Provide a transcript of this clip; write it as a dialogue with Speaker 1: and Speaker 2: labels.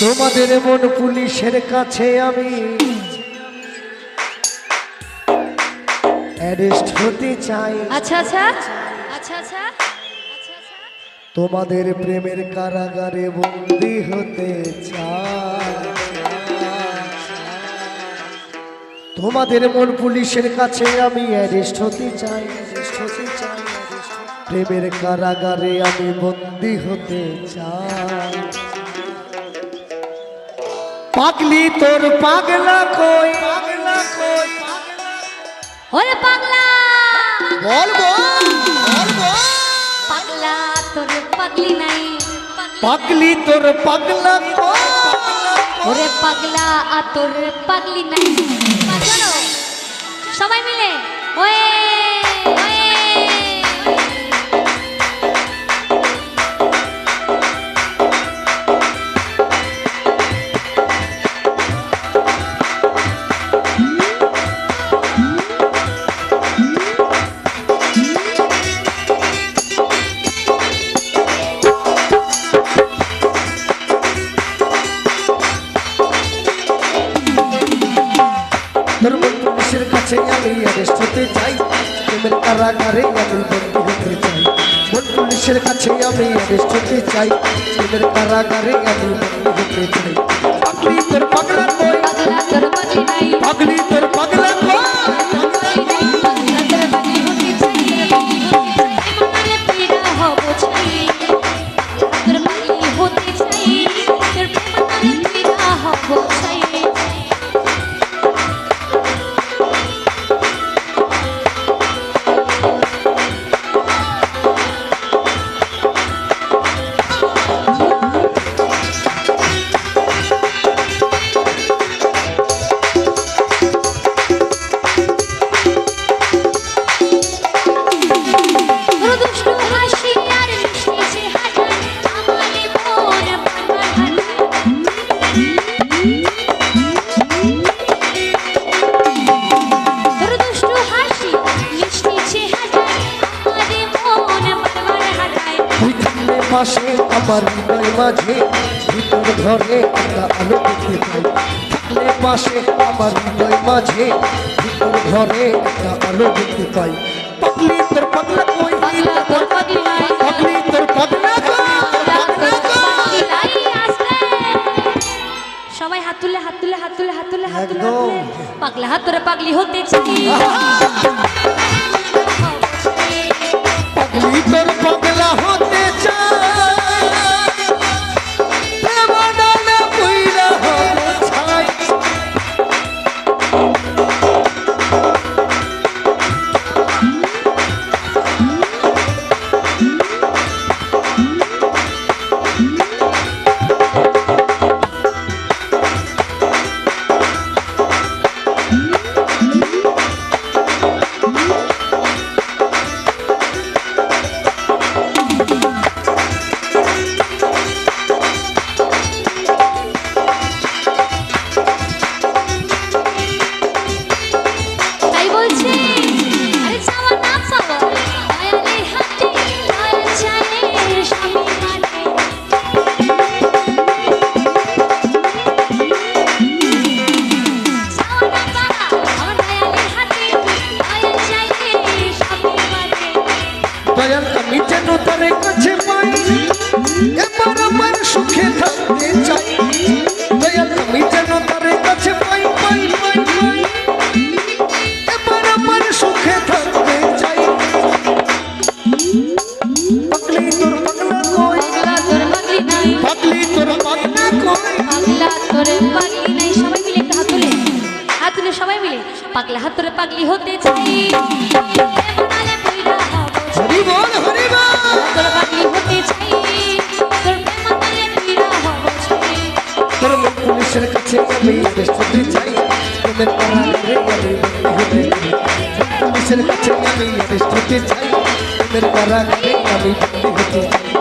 Speaker 1: তোমাদের মন পুলিশের কাছে আমি অ্যারেস্ট হতে চাই।
Speaker 2: আচ্ছা আচ্ছা। আচ্ছা আচ্ছা।
Speaker 1: তোমাদের প্রেমের কারাগারে বন্দি হতে চাই। তোমাদের মন পুলিশের কাছে আমি অ্যারেস্ট হতে চাই। arrest হতে চাই, প্রেমের কারাগারে আমি বন্দি হতে চাই। পাগলি তোর পাগলা কই? পাগলা কই
Speaker 2: ওরে পাগলা!
Speaker 1: বলব বলব বল বল।
Speaker 2: পাগলা তোর পাগলি নাই।
Speaker 1: পাগলি তোর পাগলা কই?
Speaker 2: ওরে পাগলা আর তোর পাগলি নাই। চলো
Speaker 1: কাছে আমি অ্যারেস্ট হতে চাই। প্রেমের কারাগারে আমি বন্ধু হতে চাই। মন পুলিশের কাছে আমি অ্যারেস্ট হতে চাই। প্রেমের কারাগারে আমি বন্ধু হতে চাই।
Speaker 2: আমার
Speaker 1: হৃদয় মাঝে ভিতর ঘরে একটা আলো দেখতে পাই। থাকলে পাশে আমার হৃদয় মাঝে ভিতর ঘরে একটা আলো দেখতে পাই। পাগলি তোর পাগলা কই?
Speaker 2: পাগলা তোর পাগলি। সবাই হাত তুলে হাত তুলে হাত তুলে হাত তুলে হাত তুলে। পাগলা হাত তোরে পাগলি
Speaker 1: তারে কাছে পাই এবার আমার সুখে থাকতে চাই। দয়াল আমি যেন তারে কাছে পাই পাই পাই পাই। এবার আমার সুখে থাকতে চাই। পাগলি তোর পাগলা কই?
Speaker 2: পাগলা তোর পাগলি
Speaker 1: কই?
Speaker 2: পাগলা তোর পাগলি নাই। সবাই মিলে একটু হাত তুলে। হাত তুলে সবাই মিলে। পাগলা হাত তোরে পাগলি হতে চাই। চাই
Speaker 1: পুলিশের কাছে আমি হতে চাই প্রেমের কারাগারে আমি হতে চাই